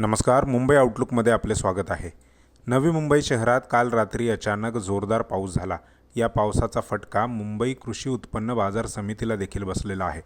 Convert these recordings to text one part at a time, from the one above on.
नमस्कार मुंबई आउटलुकमध्ये आपले स्वागत आहे. नवी मुंबई शहरात काल रात्री अचानक जोरदार पाऊस झाला. या पावसाचा फटका मुंबई कृषी उत्पन्न बाजार समितीला देखील बसलेला आहे.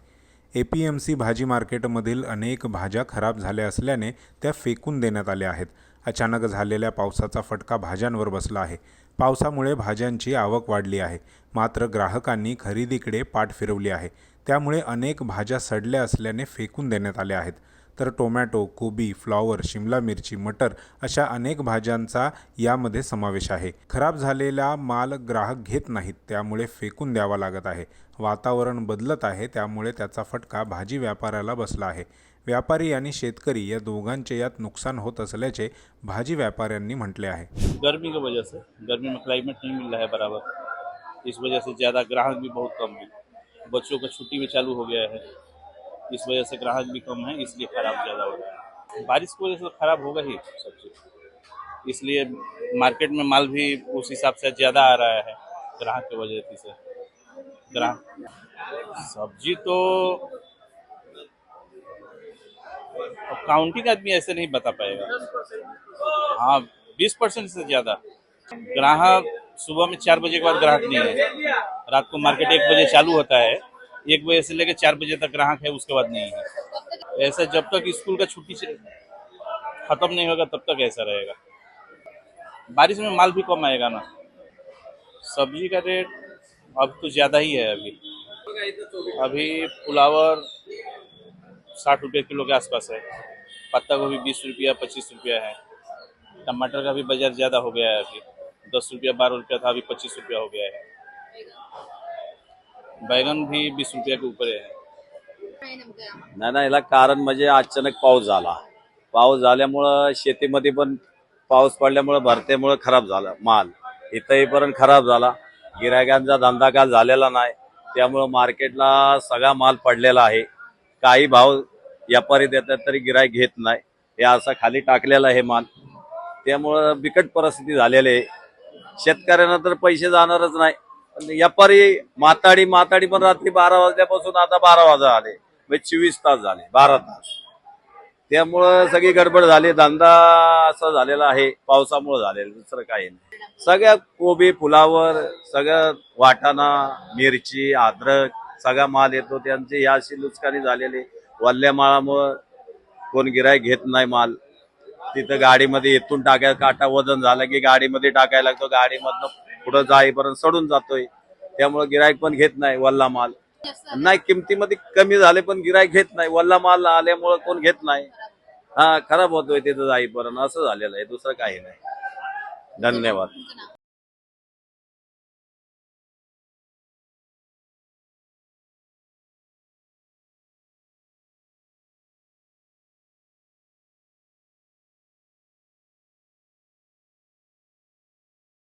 ए पी एम सी भाजी मार्केटमधील अनेक भाज्या खराब झाल्या असल्याने त्या फेकून देण्यात आल्या आहेत. अचानक झालेल्या पावसाचा फटका भाज्यांवर बसला आहे. पावसामुळे भाज्यांची आवक वाढली आहे. मात्र ग्राहकांनी खरेदीकडे पाठ फिरवली आहे. त्यामुळे अनेक भाज्या सडल्या असल्याने फेकून देण्यात आल्या आहेत. तर टोमॅटो कोबी फ्लॉवर शिमला मिरची मटर अशा अनेक भाज्यांचा यामध्ये समावेश आहे. खराब झालेला माल ग्राहक घेत नाहीत त्यामुळे फेकून द्यावा लागत आहे. वातावरण बदलत आहे त्यामुळे त्याचा फटका भाजी व्यापाऱ्याला बसला आहे. व्यापारी आणि शेतकरी या दोघांचे यात नुकसान होत असल्याचे भाजी व्यापाऱ्यांनी म्हटले आहे. गर्मी की वजह से गर्मी में क्लाइमेट नहीं मिल रहा है बराबर। इस वजह से ज़्यादा ग्राहक भी बहुत कम है। बच्चों का छुट्टी भी चालू हो गया है। इस वजह से ग्राहक भी कम है, इसलिए खराब ज़्यादा हो रहा है। बारिश की वजह से खराब होगा ही सब चीज़। इसलिए मार्केट में माल भी उस हिसाब से ज़्यादा आ रहा है, ग्राहक की वजह से। ग्राहक सब्ज़ी तो अब काउंटिंग आदमी ऐसे नहीं बता पाएगा। हाँ बीस परसेंट से ज़्यादा। ग्राहक सुबह में चार बजे के बाद ग्राहक नहीं है। रात को मार्केट एक बजे चालू होता है। एक बजे से लेकर चार बजे तक ग्राहक है, उसके बाद नहीं है। ऐसा जब तक स्कूल का छुट्टी खत्म नहीं होगा, तब तक ऐसा रहेगा। बारिश में माल भी कम आएगा ना। सब्ज़ी का रेट अब तो ज़्यादा ही है अभी। अभी फ्लावर साठ रुपये किलो के आसपास है। पत्ता गोभी बीस रुपया, पच्चीस रुपया है। टमाटर का भी बाज़ार ज़्यादा हो गया है अभी। दस रुपया, बारह रुपया था, अभी पच्चीस रुपया हो गया है। बैगन भी बीस रुपया के ऊपर है। नाही ना याला कारण म्हणजे अचानक पाऊस झाला. पाऊस झाल्यामुळं शेतीमध्ये पण पाऊस पडल्यामुळं भरतेमुळं खराब झाला माल. इथंही पर्यंत खराब झाला. गिरायकांचा धंदा काल झालेला नाही. त्यामुळं मार्केटला सगळा माल पडलेला आहे. काही भाव व्यापारी देतात तरी गिरायक घेत नाही. हे असा खाली टाकलेला आहे माल. त्यामुळं बिकट परिस्थिती झालेली आहे. शेतकऱ्यांना तर पैसे जाणारच नाही. व्यापारी माताडी माताडी पण रात्री बारा वाजल्यापासून आता बारा वाजा आले. म्हणजे चोवीस तास झाले बारा तास. त्यामुळं सगळी गडबड झाली. धंदा असा झालेला आहे. पावसामुळे झालेला दुसरं काही नाही. सगळ्या कोबी फुलावर सगळं वाटाणा मिरची अद्रक सगळा माल येतो. त्यांची या अशी नुकसानी झालेली. वल्ल्या माळामुळं कोण गिराय घेत नाही माल. तिथं गाडीमध्ये येथून टाकायला काटा वजन झालं की गाडीमध्ये टाकायला लागतो. गाडीमधनं पुढं जाईपर्यंत सडून जातोय. त्यामुळे गिरायक पण घेत नाही वल्ला माल. नाही किमतीमध्ये कमी झाले पण गिरायक घेत नाही. वल्ला माल आल्यामुळे कोण घेत नाही. हा खराब होतोय तिथं जाईपर्यंत. असं झालेलं आहे. दुसरं काही नाही. धन्यवाद.